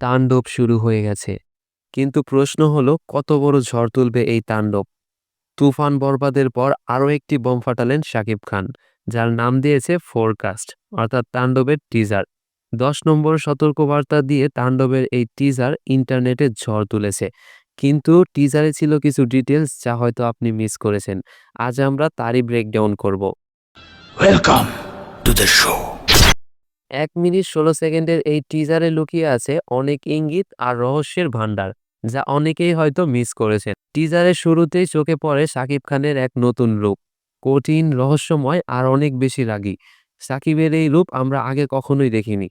তাণ্ডব শুরু হয়ে গেছে। কিন্তু প্রশ্ন হলো, কত বড় ঝড় তুলবে এই তাণ্ডব? তুফান বরবাদের পর আরও একটি বোম ফাটালেন শাকিব খান, যার নাম দিয়েছে ফোরকাস্ট, অর্থাৎ তাণ্ডবের টিজার। দশ নম্বর সতর্কবার্তা দিয়ে তাণ্ডবের এই টিজার ইন্টারনেটে ঝড় তুলেছে। কিন্তু টিজারে ছিল কিছু ডিটেলস যা হয়তো আপনি মিস করেছেন। আজ আমরা তারই ব্রেকডাউন করব। ওয়েলকাম টু দ্য শো এক মিনিট ষোলো সেকেন্ডের এই টিজারে লুকিয়ে আছে অনেক ইঙ্গিত আর রহস্যের ভান্ডার যা অনেকেই হয়তো মিস করেছেন। টিজারের শুরুতেই চোখে পড়ে সাকিব খানের এক নতুন রূপ, কঠিন, রহস্যময় আর অনেক বেশি রাগী। সাকিবের এই রূপ আমরা আগে কখনোই দেখিনি।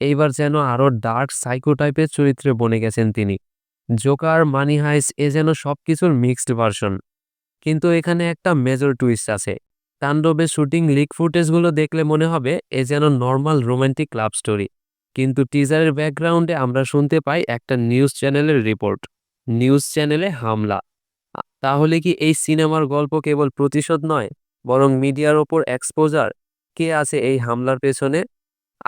এইবার যেন আরও ডার্ক সাইকো টাইপের চরিত্রে বনে গেছেন তিনি। জোকার মানি হাইস এ যেন সবকিছুর মিক্সড ভার্সন কিন্তু এখানে একটা মেজর টুইস্ট আছে। তাণ্ডবের শুটিং লিক ফুটেজগুলো দেখলে মনে হবে এ যেন নর্মাল রোমান্টিক লাভ স্টোরি। কিন্তু টিজারের ব্যাকগ্রাউন্ডে আমরা শুনতে পাই একটা নিউজ চ্যানেলের রিপোর্ট। নিউজ চ্যানেলে হামলা। তাহলে কি এই সিনেমার গল্প কেবল প্রতিশোধ নয়, বরং মিডিয়ার ওপর এক্সপোজার? কে আছে এই হামলার পেছনে?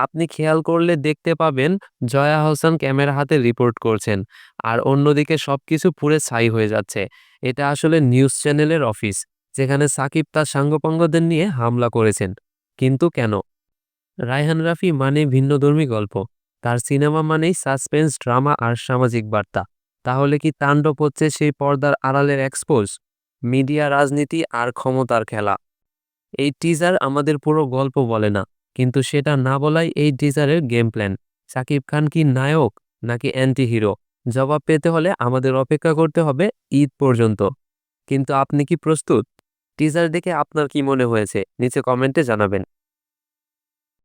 আপনি খেয়াল করলে দেখতে পাবেন জয়া হোসেন ক্যামেরা হাতে রিপোর্ট করছেন, আর অন্যদিকে সব কিছু পুরে ছাই হয়ে যাচ্ছে। এটা আসলে নিউজ চ্যানেলের অফিস। যেখানে সাকিব তার সাঙ্গপাঙ্গদের নিয়ে হামলা করেছেন। কিন্তু কেন? রায়হান রাফি মানে ভিন্নধর্মী গল্প। তার সিনেমা মানেই সাসপেন্স, ড্রামা আর সামাজিক বার্তা। তাহলে কি তাণ্ডব হচ্ছে সেই পর্দার আড়ালের এক্সপোজ মিডিয়া, রাজনীতি আর ক্ষমতার খেলা। এই টিজার আমাদের পুরো গল্প বলে না। কিন্তু সেটা না বলাই এই টিজারের গেম প্ল্যান সাকিব খান কি নায়ক, নাকি অ্যান্টি হিরো জবাব পেতে হলে আমাদের অপেক্ষা করতে হবে ঈদ পর্যন্ত। কিন্তু আপনি কি প্রস্তুত? টিজার দেখে আপনার কি মনে হয়েছে? নিচে কমেন্টে জানাবেন।